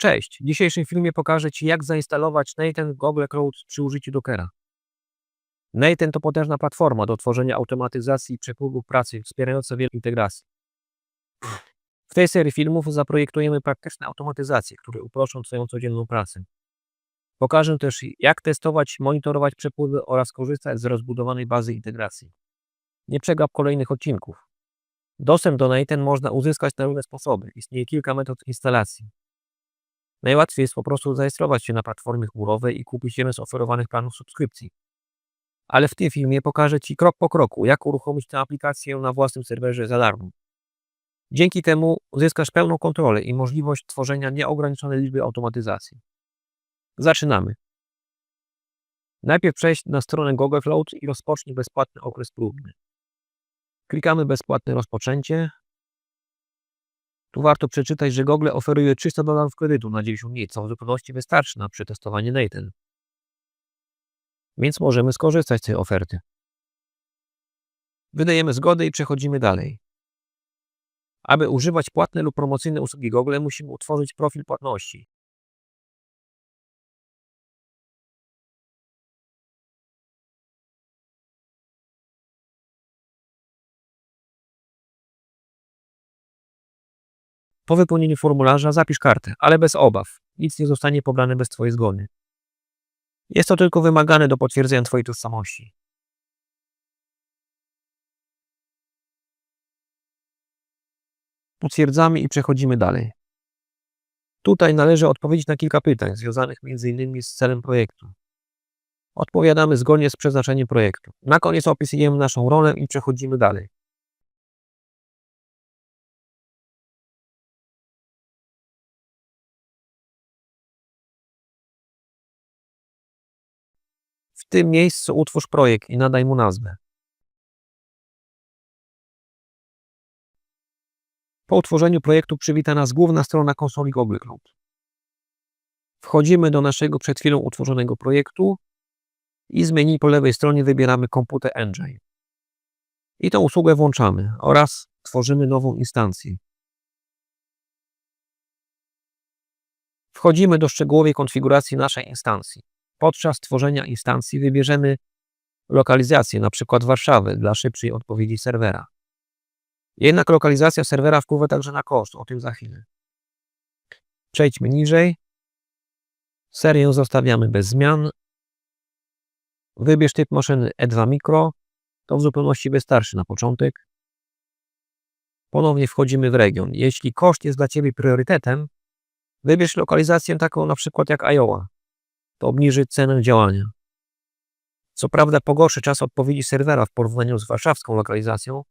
Cześć! W dzisiejszym filmie pokażę Ci, jak zainstalować Nathan Google Cloud przy użyciu Dockera. Nathan to potężna platforma do tworzenia automatyzacji i przepływów pracy, wspierająca wiele integracji. W tej serii filmów zaprojektujemy praktyczne automatyzacje, które uproszczą Twoją codzienną pracę. Pokażę też, jak testować, monitorować przepływy oraz korzystać z rozbudowanej bazy integracji. Nie przegap kolejnych odcinków. Dostęp do Nathan można uzyskać na różne sposoby. Istnieje kilka metod instalacji. Najłatwiej jest po prostu zarejestrować się na platformie chmurowej i kupić jeden z oferowanych planów subskrypcji. Ale w tym filmie pokażę Ci krok po kroku, jak uruchomić tę aplikację na własnym serwerze za darmo. Dzięki temu uzyskasz pełną kontrolę i możliwość tworzenia nieograniczonej liczby automatyzacji. Zaczynamy. Najpierw przejść na stronę Google Cloud i rozpocznij bezpłatny okres próbny. Klikamy bezpłatne rozpoczęcie. Tu warto przeczytać, że Google oferuje 300 dolarów kredytu na 90 dni, co w zupełności wystarczy na przetestowanie Nathan. Więc możemy skorzystać z tej oferty. Wydajemy zgodę i przechodzimy dalej. Aby używać płatne lub promocyjne usługi Google, musimy utworzyć profil płatności. Po wypełnieniu formularza zapisz kartę, ale bez obaw. Nic nie zostanie pobrane bez Twojej zgody. Jest to tylko wymagane do potwierdzenia Twojej tożsamości. Potwierdzamy i przechodzimy dalej. Tutaj należy odpowiedzieć na kilka pytań związanych m.in. z celem projektu. Odpowiadamy zgodnie z przeznaczeniem projektu. Na koniec opisujemy naszą rolę i przechodzimy dalej. W tym miejscu utwórz projekt i nadaj mu nazwę. Po utworzeniu projektu przywita nas główna strona konsoli Google Cloud. Wchodzimy do naszego przed chwilą utworzonego projektu i z menu po lewej stronie wybieramy Komputer Engine. I tę usługę włączamy oraz tworzymy nową instancję. Wchodzimy do szczegółowej konfiguracji naszej instancji. Podczas tworzenia instancji wybierzemy lokalizację, np. Warszawy, dla szybszej odpowiedzi serwera. Jednak lokalizacja serwera wpływa także na koszt, o tym za chwilę. Przejdźmy niżej. Serię zostawiamy bez zmian. Wybierz typ maszyny E2 Micro. To w zupełności wystarczy na początek. Ponownie wchodzimy w region. Jeśli koszt jest dla Ciebie priorytetem, wybierz lokalizację taką na przykład jak Iowa to obniży cenę działania. Co prawda pogorszy czas odpowiedzi serwera w porównaniu z warszawską lokalizacją,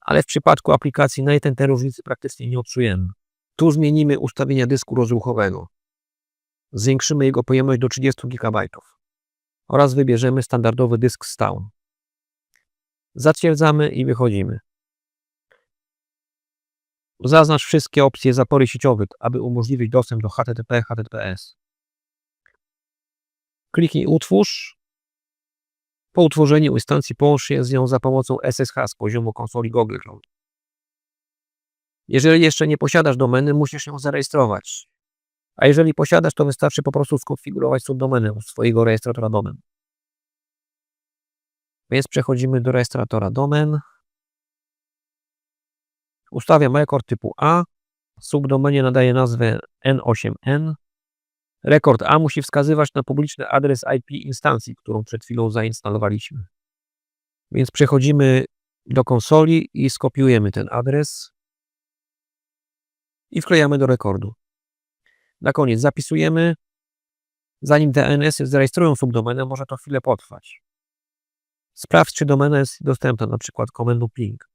ale w przypadku aplikacji Nathan te różnicy praktycznie nie odczujemy. Tu zmienimy ustawienia dysku rozruchowego. Zwiększymy jego pojemność do 30 GB oraz wybierzemy standardowy dysk stały. Zatwierdzamy i wychodzimy. Zaznacz wszystkie opcje zapory sieciowe, aby umożliwić dostęp do HTTP, HTTPS. Kliknij utwórz. Po utworzeniu instancji połącz się z nią za pomocą SSH z poziomu konsoli Google Cloud. Jeżeli jeszcze nie posiadasz domeny, musisz ją zarejestrować. A jeżeli posiadasz, to wystarczy po prostu skonfigurować subdomenę swojego rejestratora domen. Więc przechodzimy do rejestratora domen. Ustawiam rekord typu A. Subdomenie nadaje nazwę N8N. Rekord A musi wskazywać na publiczny adres IP instancji, którą przed chwilą zainstalowaliśmy. Więc przechodzimy do konsoli i skopiujemy ten adres i wklejamy do rekordu. Na koniec zapisujemy. Zanim DNS zarejestrują subdomenę, może to chwilę potrwać. Sprawdź, czy domena jest dostępna, na przykład komendą ping.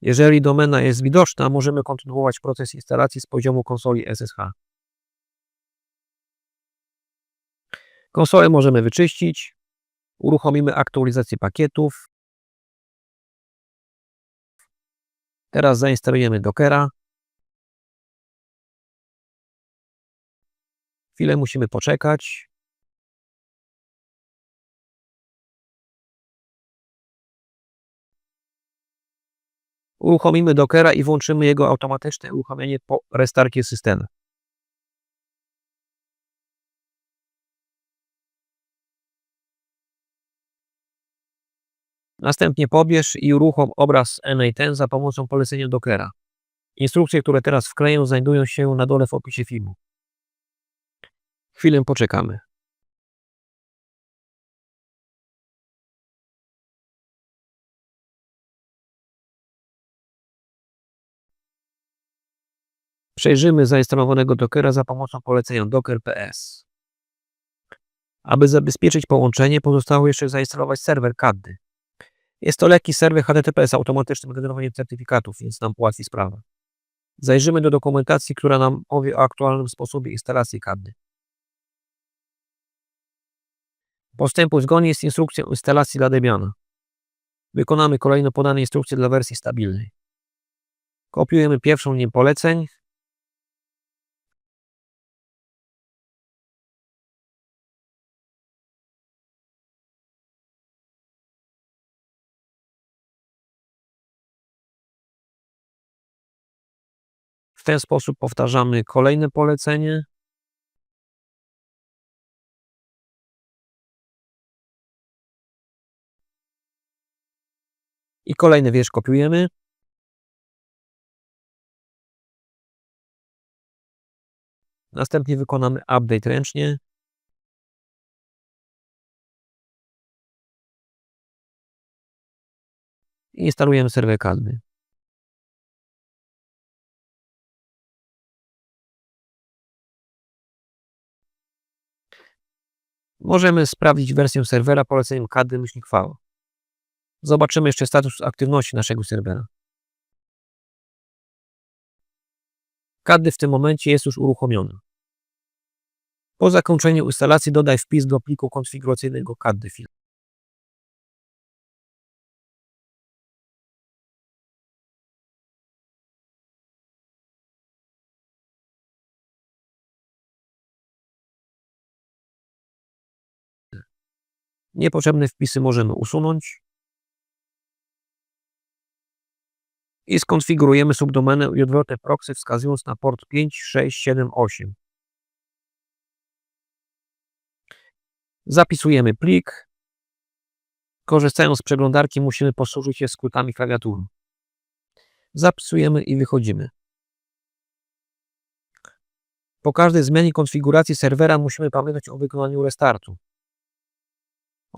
Jeżeli domena jest widoczna, możemy kontynuować proces instalacji z poziomu konsoli SSH. Konsolę możemy wyczyścić. Uruchomimy aktualizację pakietów. Teraz zainstalujemy Dockera. Chwilę musimy poczekać. Uruchomimy Dockera i włączymy jego automatyczne uruchomienie po restarcie systemu. Następnie pobierz i uruchom obraz NA10 za pomocą polecenia Dockera. Instrukcje, które teraz wkleję, znajdują się na dole w opisie filmu. Chwilę poczekamy. Przejrzymy zainstalowanego Dockera za pomocą polecenia docker.ps. Aby zabezpieczyć połączenie, pozostało jeszcze zainstalować serwer CADDY. Jest to lekki serwer HTTP z automatycznym generowaniem certyfikatów, więc nam ułatwi sprawę. Zajrzymy do dokumentacji, która nam powie o aktualnym sposobie instalacji CADDY. Postępuj zgodnie z instrukcją instalacji dla Debiana. Wykonamy kolejno podane instrukcje dla wersji stabilnej. Kopiujemy pierwszą linię poleceń. W ten sposób powtarzamy kolejne polecenie. I kolejny wiersz kopiujemy. Następnie wykonamy update ręcznie. I instalujemy serwer Cadmy. Możemy sprawdzić wersję serwera poleceniem kady-v. Zobaczymy jeszcze status aktywności naszego serwera. Kady w tym momencie jest już uruchomiony. Po zakończeniu instalacji dodaj wpis do pliku konfiguracyjnego kady file. Niepotrzebne wpisy możemy usunąć. I skonfigurujemy subdomenę JWT Proxy wskazując na port 5678. Zapisujemy plik. Korzystając z przeglądarki musimy posłużyć się skrótami klawiatury. Zapisujemy i wychodzimy. Po każdej zmianie konfiguracji serwera musimy pamiętać o wykonaniu restartu.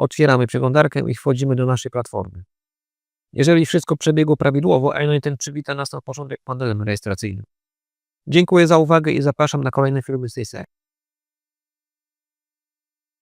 Otwieramy przeglądarkę i wchodzimy do naszej platformy. Jeżeli wszystko przebiegło prawidłowo, Airline ten przywita nas na początek panelem rejestracyjnym. Dziękuję za uwagę i zapraszam na kolejne filmy z tej serii.